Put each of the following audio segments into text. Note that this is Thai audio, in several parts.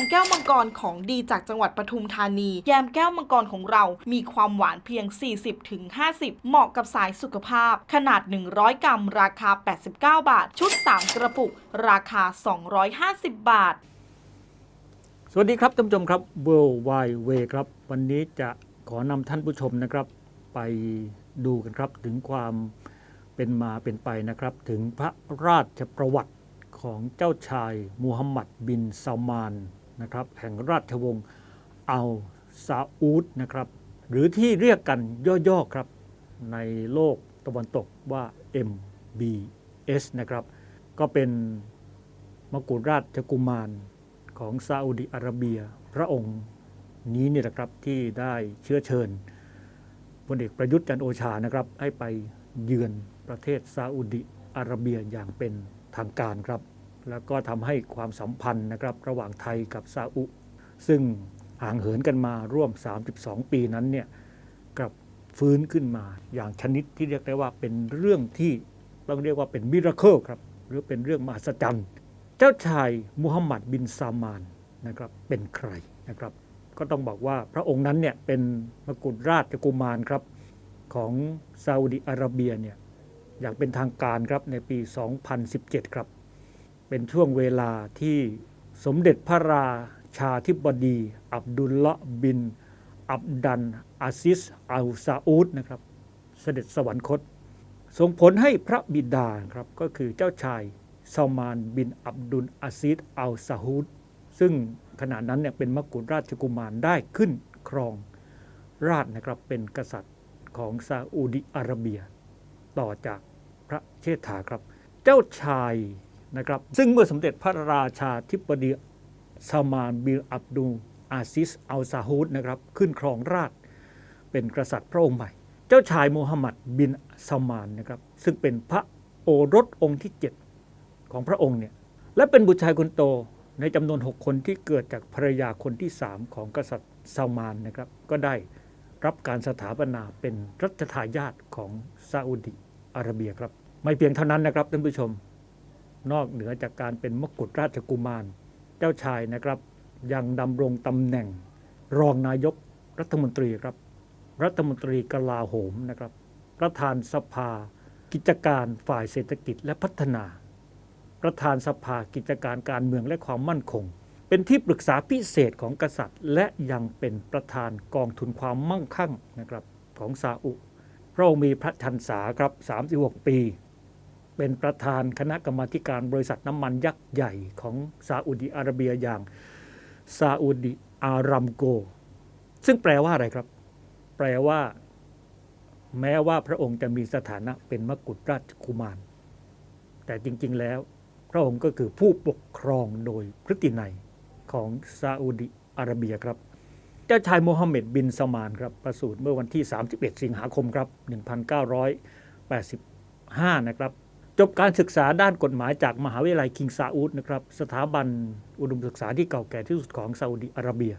มแก้วมังกรของดีจากจังหวัดปทุมธานี แยมแก้วมังกรของเรา มีความหวานเพียง 40-50 เหมาะกับสายสุขภาพ ขนาด 100 กรัม ราคา 89 บาท ชุด 3 กระปุก ราคา 250 บาท สวัสดีครับท่านผู้ชมครับ World Wide Way ครับ วันนี้จะขอนำท่านผู้ชมนะครับ ไปดูกันครับถึงความเป็นมาเป็นไปนะครับ ถึงพระราชประวัติของเจ้าชายมูฮัมหมัดบินซามาน นะครับแห่งราชวงศ์อัลซาอูดนะครับหรือที่เรียกกันย่อๆครับในโลกตะวันตกว่า MBS นะครับก็เป็นมกุฎราชกุมารของซาอุดิอาระเบีย พระองค์นี้เนี่ยนะครับที่ได้เชื้อเชิญพลเอกประยุทธ์จันโอชานะครับให้ไปเยือนประเทศซาอุดิอาระเบียอย่างเป็นทางการครับ แล้วก็ทำให้ความสัมพันธ์นะครับระหว่างไทยกับซาอุ ซึ่งห่างเหินกันมาร่วม 32 ปีนั้นเนี่ยกลับฟื้นขึ้นมาอย่างชนิดที่เรียกได้ว่าเป็นเรื่องที่ต้องเรียกว่าเป็นมิราเคิลครับหรือเป็นเรื่องมหัศจรรย์ เจ้าชายมูฮัมหมัดบินซามานนะครับเป็นใครนะครับ ก็ต้องบอกว่าพระองค์นั้นเนี่ยเป็นมกุฎราชกุมารครับของซาอุดิอาระเบียเนี่ยอย่างเป็นทางการครับในปี 2017 ครับ เป็นช่วงเวลาที่สมเด็จพระราชาธิบดี อับดุลละบิน อับดัน อาซิสอัลซาอูดนะครับ เสด็จสวรรคต ส่งผลให้พระบิดาครับก็คือเจ้าชายซามานบินอับดุลอาซิดอัลซาฮูดซึ่งขณะนั้นเนี่ยเป็นมกุฎราชกุมารได้ขึ้นครองราชนะครับเป็นกษัตริย์ของซาอุดิอาระเบีย ต่อจากพระเชษฐาครับ เจ้าชาย นะครับ ซึ่งเมื่อสมเด็จพระราชาธิบดีซามานบินอับดุลอาซิสอัลซาฮูดนะครับ ขึ้นครองราชเป็นกษัตริย์พระองค์ใหม่ เจ้าชายมูฮัมหมัดบินซามานนะครับ ซึ่งเป็นพระโอรสองค์ที่ 7 ของพระองค์เนี่ยและเป็นบุตรชายคนโตในจำนวน 6 คนที่เกิดจากภรรยาคนที่ 3 ของกษัตริย์ซามานนะครับ ก็ได้รับการสถาปนาเป็นรัชทายาทของซาอุดิอาระเบียครับ ไม่เพียงเท่านั้นนะครับท่านผู้ชม นอกเหนือจากการเป็นมกุฎราชกุมาร เจ้าชายนะครับ ยังดำรงตำแหน่ง รองนายกรัฐมนตรีครับ รัฐมนตรีกลาโหมนะครับ ประธานสภา กิจการฝ่ายเศรษฐกิจและพัฒนา ประธานสภากิจการการเมืองและความมั่นคง เป็นที่ปรึกษาพิเศษของกษัตริย์ และยังเป็นประธานกองทุนความมั่งคั่งนะครับของซาอุพระองค์มีพระชันษาครับ36 ปี เป็นประธานคณะกรรมาการบริษัทน้ำมันยักษ์ใหญ่ของซาอุดิอาระเบียอย่างซาอุดิอารัมโก ซึ่งแปลว่าอะไรครับ แปลว่า แม้ว่าพระองค์จะมีสถานะเป็นมกุฎราชกุมาร แต่จริง ๆ แล้ว พระองค์ก็คือผู้ปกครองโดยพฤตินัยของซาอุดิอาระเบียครับเจ้าชายโมฮัมเหม็ดบินซามานครับประสูติเมื่อวันที่ 31 สิงหาคมครับ 1985 นะครับ จบการศึกษาด้านกฎหมายจากมหาวิทยาลัยคิงซาอุดนะครับสถาบันอุดมศึกษาที่เก่าแก่ที่สุดของซาอุดิอาระเบีย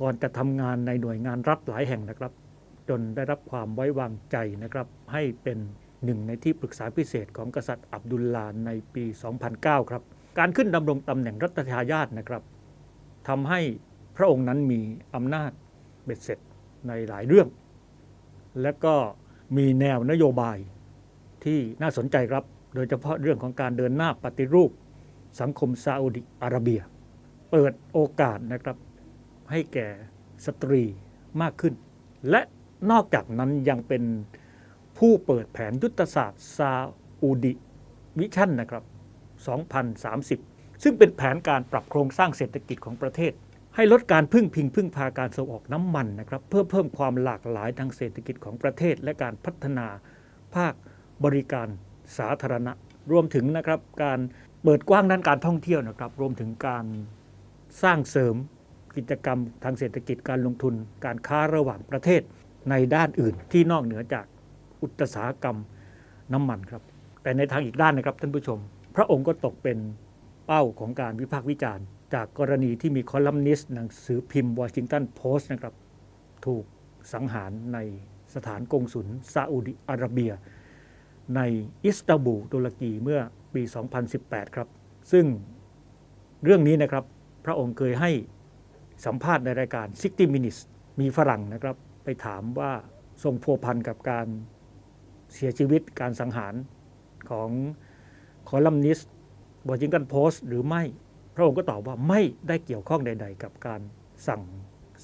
ก่อนจะทำงานในหน่วยงานรัฐหลายแห่งนะครับ จนได้รับความไว้วางใจนะครับให้เป็นหนึ่งในที่ปรึกษาพิเศษของกษัตริย์อับดุลลาในปี 2009 ครับ การขึ้นดำรงตำแหน่งรัฐทายาทนะครับทำให้พระองค์นั้นมีอำนาจเบ็ดเสร็จในหลายเรื่อง และก็มีแนวนโยบาย ที่น่าสนใจครับ โดยเฉพาะเรื่องของการเดินหน้าปฏิรูป สังคมซาอุดิอาระเบีย เปิดโอกาสนะครับให้แก่สตรีมากขึ้น และนอกจากนั้นยังเป็นผู้เปิดแผนยุทธศาสตร์ซาอุดิวิชั่นนะครับ 2030 ซึ่งเป็นแผนการปรับโครงสร้างเศรษฐกิจของประเทศ ให้ลดการพึ่งพิงพึ่งพาการส่งออกน้ำมันนะครับ เพื่อเพิ่มความหลากหลายทางเศรษฐกิจของประเทศ และการพัฒนาภาค บริการสาธารณะ รวมถึงนะครับการเปิดกว้างด้านการท่องเที่ยวนะครับ รวมถึงการสร้างเสริมกิจกรรมทางเศรษฐกิจการลงทุน การค้าระหว่างประเทศในด้านอื่นที่นอกเหนือจากอุตสาหกรรมน้ำมันครับ แต่ในทางอีกด้านนะครับท่านผู้ชม พระองค์ก็ตกเป็นเป้าของการวิพากษ์วิจารณ์ จากกรณีที่มีคอลัมนิสต์หนังสือพิมพ์วอชิงตันโพสต์นะครับ ถูกสังหารในสถานกงสุลซาอุดิอาระเบีย ในอิสตันบูลตุรกีเมื่อปี 2018 ครับ ซึ่งเรื่องนี้นะครับพระองค์เคยให้สัมภาษณ์ในรายการ 60 Minutes มีฝรั่งนะครับไปถามว่าทรงพัวพันกับการเสียชีวิตการสังหารของคอลัมนิสต์วอชิงตันโพสต์หรือไม่ พระองค์ก็ตอบว่าไม่ได้เกี่ยวข้องใด ๆ กับการสั่ง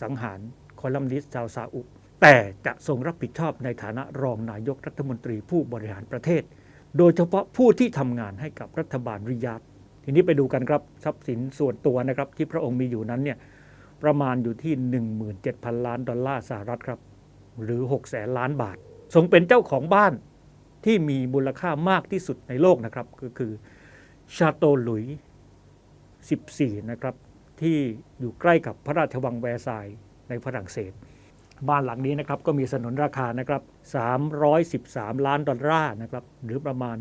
สังหารคอลัมนิสต์ชาวซาอุ แต่จะทรงรับผิดชอบในฐานะรองนายกรัฐมนตรีผู้บริหารประเทศ โดยเฉพาะผู้ที่ทำงานให้กับรัฐบาลริยาดทีนี้ไปดูกันครับทรัพย์สินส่วนตัวนะครับที่พระองค์มีอยู่นั้นเนี่ยประมาณอยู่ที่ 17,000 ล้านดอลลาร์สหรัฐครับ หรือ 6 แสนล้านบาท ทรงเป็นเจ้าของบ้านที่มีมูลค่ามากที่สุดในโลกนะครับ ก็คือชาโตหลุย 14 นะครับ ที่อยู่ใกล้กับพระราชวังแวร์ซายในฝรั่งเศส บ้านหลังนี้นะครับก็มีสนนราคานะครับ313 ล้านดอลลาร์นะครับหรือประมาณ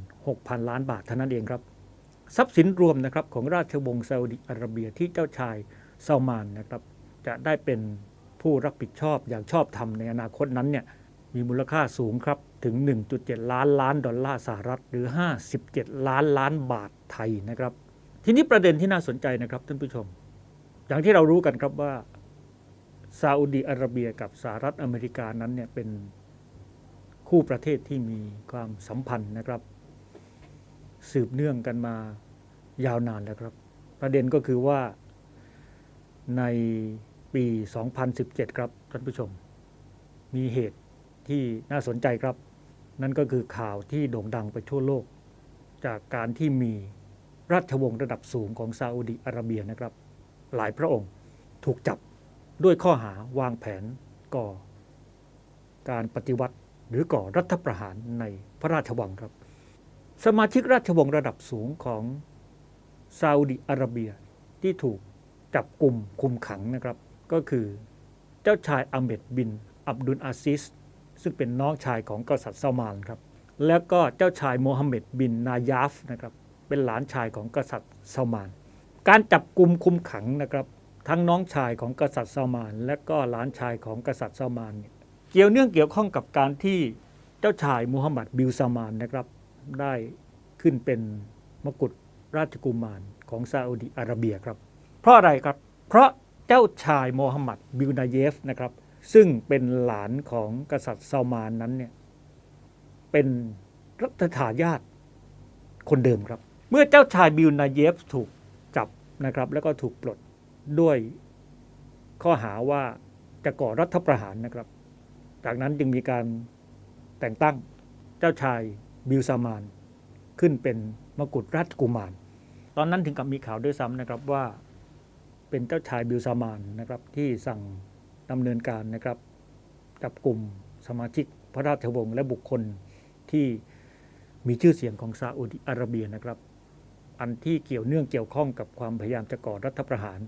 16,000 ล้านบาทเท่านั้นเองครับทรัพย์สินรวมนะครับของราชวงศ์ซาอุดิอาระเบียที่เจ้าชายซาลมานนะครับจะได้เป็นผู้รับผิดชอบอย่างชอบธรรมในอนาคตนั้นเนี่ยมีมูลค่าสูงครับถึง 1.7 ล้านล้านดอลลาร์สหรัฐหรือ 57 ล้านล้านบาทไทยนะครับ ทีนี้ประเด็นที่น่าสนใจนะครับท่านผู้ชม อย่างที่เรารู้กันครับว่า ซาอุดีอาระเบียกับสหรัฐอเมริกานั้นเนี่ยเป็นคู่ประเทศที่มีความสัมพันธ์นะครับ สืบเนื่องกันมายาวนานแล้วครับ ประเด็นก็คือว่าในปี 2017 ครับท่านผู้ชม มีเหตุที่น่าสนใจครับ นั่นก็คือข่าวที่โด่งดังไปทั่วโลก จากการที่มีราชวงศ์ระดับสูงของซาอุดีอาระเบียนะครับ หลายพระองค์ถูกจับ ด้วยข้อหาวางแผนก่อ การปฏิวัติหรือก่อรัฐประหารในพระราชวังครับ สมาชิกราชวงศ์ระดับสูงของซาอุดิอาระเบียที่ถูกจับกลุ่มคุมขังนะครับ ก็คือเจ้าชายอาเมดบิน อับดุลอาซิส ซึ่งเป็นน้องชายของกษัตริย์ซามานครับแล้วก็เจ้าชายโมฮัมเหม็ดบินนายาฟนะครับเป็นหลานชายของกษัตริย์ซามาน การจับกลุ่มคุมขังนะครับ ทั้งน้องชายของกษัตริย์ซามาน และก็หลานชายของกษัตริย์ซามานเนี่ยเกี่ยวเนื่องเกี่ยวข้องกับการที่เจ้าชายมูฮัมหมัดบิลซามานนะครับ ได้ขึ้นเป็นมกุฎราชกุมารของซาอุดิอาระเบียครับ เพราะอะไรครับ เพราะเจ้าชายโมฮัมหมัดบิลนาเยฟนะครับ ซึ่งเป็นหลานของกษัตริย์ซามานนั้นเนี่ยเป็นรัฐทายาทคนเดิมครับ เมื่อเจ้าชายบิลนาเยฟถูกจับนะครับ แล้วก็ถูกปลด ด้วยข้อหาว่าจะก่อรัฐประหารนะครับ จากนั้นจึงมีการแต่งตั้งเจ้าชายบิลซามาน ขึ้นเป็นมกุฎราชกุมาร ตอนนั้นถึงกับมีข่าวด้วยซ้ำนะครับว่าเป็นเจ้าชายบิลซามานนะครับที่สั่งดำเนินการนะครับจับกลุ่มสมาชิกพระราชวงศ์และบุคคลที่มีชื่อเสียงของซาอุดิอาระเบียนะครับ อันที่เกี่ยวเนื่องเกี่ยวข้องกับความพยายามจะก่อรัฐประหาร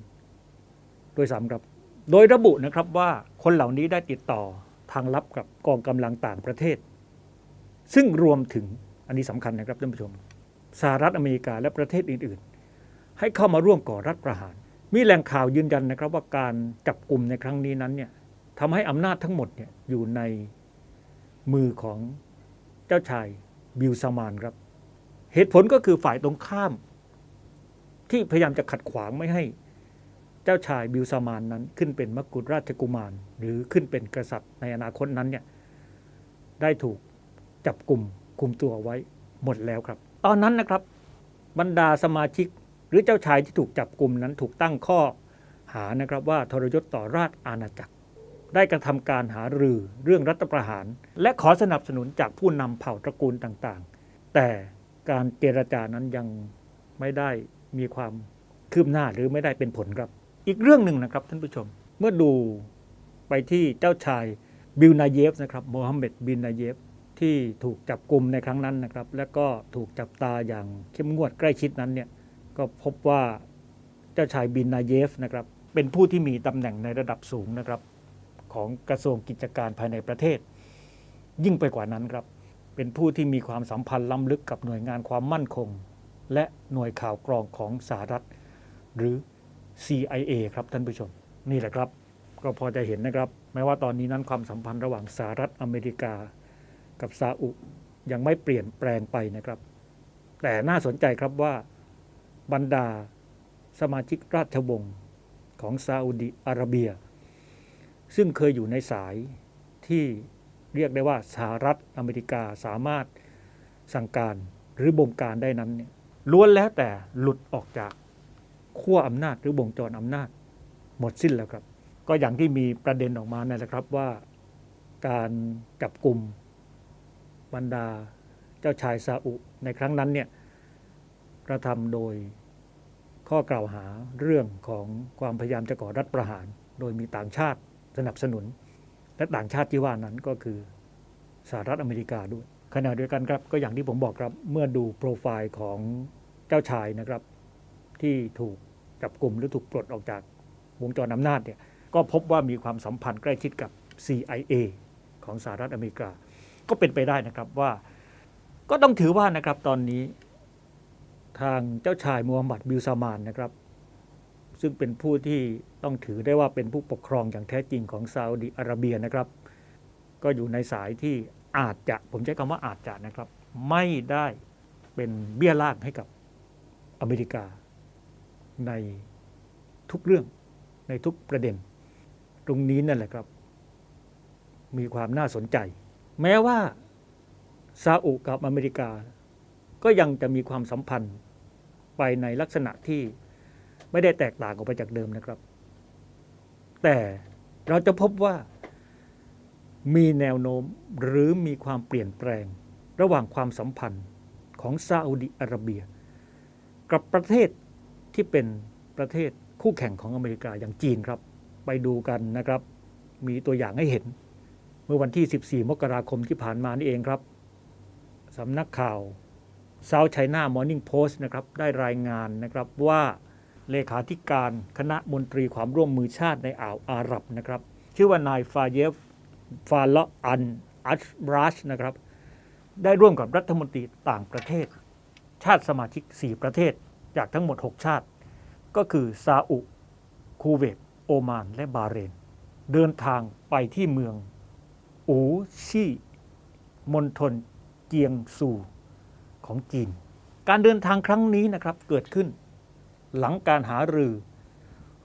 โดยสามครับ โดยระบุนะครับว่าคนเหล่านี้ได้ติดต่อทางลับกับกองกำลังต่างประเทศ ซึ่งรวมถึงอันนี้สำคัญนะครับท่านผู้ชมสหรัฐอเมริกาและประเทศอื่น ๆ ให้เข้ามาร่วมก่อรัฐประหาร มีแหล่งข่าวยืนยันนะครับว่าการจับกลุ่มในครั้งนี้นั้นเนี่ยทำให้อำนาจทั้งหมดเนี่ยอยู่ในมือของเจ้าชายบิลซามานครับ เหตุผลก็คือฝ่ายตรงข้าม ที่พยายามจะขัดขวางไม่ให้ เจ้าชายบิลซามานนั้นขึ้นเป็นมกุฎราชกุมาร หรือขึ้นเป็นกษัตริย์ในอนาคตนั้นเนี่ยได้ถูกจับกลุ่มคุมตัวไว้หมดแล้วครับ ตอนนั้นนะครับบรรดาสมาชิกหรือเจ้าชายที่ถูกจับกลุ่มนั้นถูกตั้งข้อหานะครับว่าทรยศต่อราชอาณาจักร ได้กระทำการหารือเรื่องรัฐประหาร และขอสนับสนุนจากผู้นำเผ่าตระกูลต่างๆ แต่การเจรจานั้นยังไม่ได้มีความคืบหน้าหรือไม่ได้เป็นผลครับ อีกเรื่องหนึ่งนะครับท่านผู้ชม เมื่อดูไปที่เจ้าชายบิลนาเยฟนะครับโมฮัมเหม็ดบินนาเยฟที่ถูกจับกลุ่มในครั้งนั้นนะครับ และก็ถูกจับตาอย่างเข้มงวดใกล้ชิดนั้นเนี่ยก็พบว่าเจ้าชายบินนาเยฟนะครับเป็นผู้ที่มีตำแหน่งในระดับสูงนะครับของกระทรวงกิจการภายในประเทศ ยิ่งไปกว่านั้นครับ เป็นผู้ที่มีความสัมพันธ์ล้ำลึกกับหน่วยงานความมั่นคง และหน่วยข่าวกรองของสหรัฐ หรือ CIA ครับท่านผู้ชม นี่แหละครับ ก็พอจะเห็นนะครับ แม้ว่าตอนนี้นั้นความสัมพันธ์ระหว่างสหรัฐอเมริกา กับซาอุยังไม่เปลี่ยนแปลงไปนะครับ แต่น่าสนใจครับว่าบรรดาสมาชิกราชวงศ์ของซาอุดิอาระเบีย ซึ่งเคยอยู่ในสายที่เรียกได้ว่าสหรัฐอเมริกาสามารถสั่งการหรือบงการได้นั้นเนี่ยล้วนแล้วแต่หลุดออกจาก ขั้วอำนาจหรือบงจรอำนาจ หมดสิ้นแล้วครับ ก็อย่างที่มีประเด็นออกมานั่นแหละครับว่าการจับกลุ่มบรรดาเจ้าชายซาอุในครั้งนั้นเนี่ยกระทำโดยข้อกล่าวหาเรื่องของความพยายามจะก่อรัฐประหาร โดยมีต่างชาติสนับสนุน และต่างชาติที่ว่านั้นก็คือสหรัฐอเมริกาด้วยขณะเดียวกันครับก็อย่างที่ผมบอกครับเมื่อดูโปรไฟล์ของเจ้าชายนะครับ ที่ถูกจับกลุ่มหรือถูกปลดออกจากวงจรอำนาจเนี่ยก็พบว่ามีความสัมพันธ์ใกล้ชิดกับ CIA ของสหรัฐอเมริกา ก็เป็นไปได้นะครับว่า ก็ต้องถือว่านะครับตอนนี้ทางเจ้าชายมูฮัมหมัดบิลซามานนะครับ ซึ่งเป็นผู้ที่ต้องถือได้ว่าเป็นผู้ปกครองอย่างแท้จริงของซาอุดิอาระเบียนะครับ ก็อยู่ในสายที่อาจจะผมใช้คำว่าอาจจะนะครับ ไม่ได้เป็นเบี้ยล่างให้กับอเมริกา ในทุกเรื่องในทุกประเด็น ตรงนี้นั่นแหละครับ มีความน่าสนใจ แม้ว่าซาอุกับอเมริกา ก็ยังจะมีความสัมพันธ์ไปในลักษณะที่ไม่ได้แตกต่างออกไปจากเดิมนะครับ แต่เราจะพบว่ามีแนวโน้มหรือมีความเปลี่ยนแปลงระหว่างความสัมพันธ์ของซาอุดิอาระเบีย กับประเทศ ที่เป็นประเทศคู่แข่งของอเมริกาอย่างจีนครับ ไปดูกันนะครับ มีตัวอย่างให้เห็น เมื่อวันที่ 14 มกราคมที่ผ่านมานี่เองครับสำนักข่าว South China Morning Post นะครับได้รายงานนะครับว่าเลขาธิการคณะมนตรีความร่วมมือชาติในอ่าวอาหรับนะครับ ชื่อว่านายฟาเยฟฟาละอันอัชบรัชนะครับ ได้ร่วมกับรัฐมนตรีต่างประเทศ ชาติสมาชิก 4 ประเทศ จากทั้งหมด 6 ชาติ ก็คือซาอุ คูเวต โอมาน และบาเรน เดินทางไปที่เมือง อูชี่ มณฑลเจียงซูของจีน การเดินทางครั้งนี้นะครับเกิดขึ้น หลังการหารือ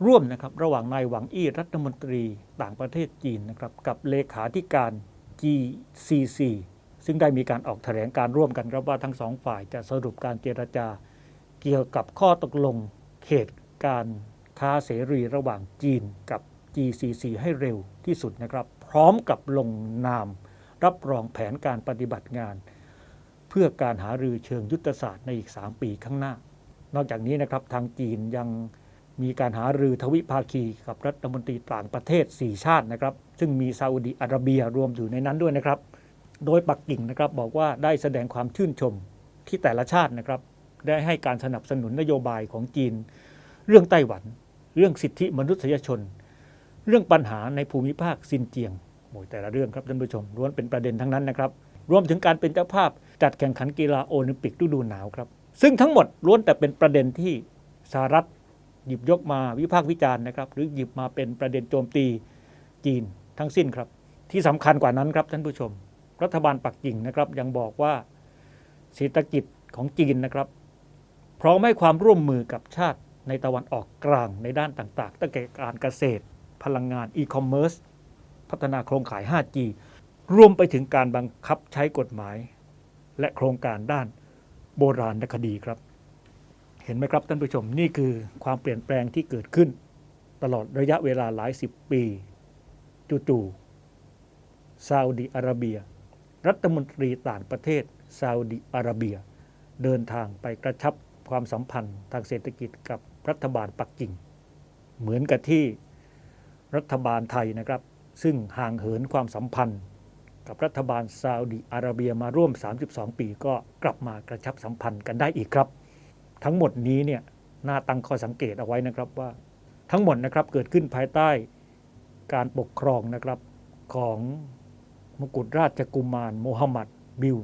ร่วมนะครับระหว่างนายหวังอี้รัฐมนตรีต่างประเทศจีนนะครับกับเลขาธิการ GCC ซึ่งได้มีการออกแถลงการร่วมกันครับว่าทั้งสองฝ่ายจะสรุปการเจรจา เกี่ยวกับข้อตกลงเขตการค้าเสรีระหว่างจีนกับ GCC ให้เร็วที่สุดนะครับ พร้อมกับลงนามรับรองแผนการปฏิบัติงาน เพื่อการหารือเชิงยุทธศาสตร์ในอีก 3 ปีข้างหน้า นอกจากนี้นะครับทางจีนยังมีการหารือทวิภาคีกับรัฐมนตรีต่างประเทศ 4 ชาตินะครับ ซึ่งมีซาอุดิอาระเบียรวมอยู่ในนั้นด้วยนะครับ โดยปักกิ่งนะครับบอกว่าได้แสดงความชื่นชมที่แต่ละชาตินะครับ ได้ให้การสนับสนุนนโยบายของจีน เรื่องไต้หวัน เรื่องสิทธิมนุษยชน เรื่องปัญหาในภูมิภาคซินเจียงโอ้ยแต่ละเรื่องครับท่านผู้ชมล้วนเป็นประเด็นทั้งนั้นนะครับ รวมถึงการเป็นเจ้าภาพจัดแข่งขันกีฬาโอลิมปิกฤดูหนาวครับ ซึ่งทั้งหมดล้วนแต่เป็นประเด็นที่สหรัฐหยิบยกมาวิพากษ์วิจารณ์นะครับ หรือหยิบมาเป็นประเด็นโจมตีจีนทั้งสิ้นครับ ที่สำคัญกว่านั้นครับท่านผู้ชม รัฐบาลปักกิ่งนะครับยังบอกว่าเศรษฐกิจของจีนนะครับ ร้อมให้ความร่วมมือกับชาติในตะวันออกกลางในด้านต่างๆ ตั้งแต่การเกษตร พลังงานอีคอมเมิร์ซพัฒนาโครงข่าย 5G รวมไปถึงการบังคับใช้กฎหมาย และโครงการด้านโบราณคดีครับ เห็นไหมครับท่านผู้ชมนี่คือความเปลี่ยนแปลงที่เกิดขึ้น ตลอดระยะเวลาหลายสิบปีจู่ๆซาอุดิอาระเบีย รัฐมนตรีต่างประเทศซาอุดิอาระเบีย เดินทางไปกระชับ ความสัมพันธ์ทางเศรษฐกิจกับรัฐบาลปักกิ่ง เหมือนกับที่รัฐบาลไทยนะครับ ซึ่งห่างเหินความสัมพันธ์กับรัฐบาลซาอุดิอาระเบียมาร่วม 32 ปีก็กลับมากระชับสัมพันธ์กันได้อีกครับ ทั้งหมดนี้เนี่ยน่าตั้งข้อสังเกตเอาไว้นะครับว่า ทั้งหมดนะครับเกิดขึ้นภายใต้การปกครองนะครับของมกุฎราชกุมารโมฮัมหมัดบิล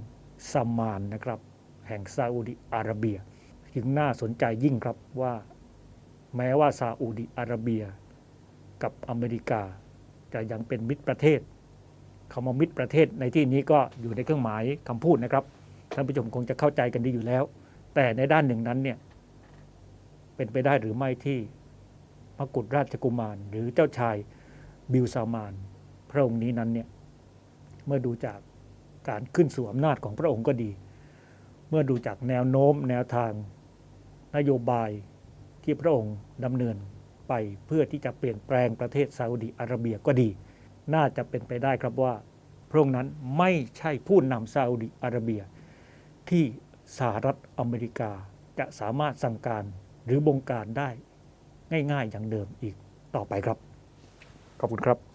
ซามานนะครับ แห่งซาอุดิอาระเบีย จึงน่าสนใจยิ่งครับว่าแม้ว่าซาอุดิอาระเบีย กับอเมริกา จะยังเป็นมิตรประเทศคำว่ามิตรประเทศในที่นี้ก็อยู่ในเครื่องหมายคำพูดนะครับท่านผู้ชมคงจะเข้าใจกันดีอยู่แล้ว แต่ในด้านหนึ่งนั้นเนี่ยเป็นไปได้หรือไม่ที่มกุฎราชกุมาร หรือเจ้าชายบิลซามาน พระองค์นี้นั้นเนี่ยเมื่อดูจากการขึ้นสู่อำนาจของพระองค์ก็ดี เมื่อดูจากแนวโน้มแนวทาง นโยบายที่พระองค์ดำเนินไปเพื่อที่จะเปลี่ยนแปลงประเทศซาอุดิอาระเบียก็ดี น่าจะเป็นไปได้ครับว่า พระองค์นั้นไม่ใช่ผู้นำซาอุดิอาระเบีย ที่สหรัฐอเมริกาจะสามารถสั่งการหรือบงการได้ง่าย ๆ อย่างเดิมอีกต่อไปครับ ขอบคุณครับ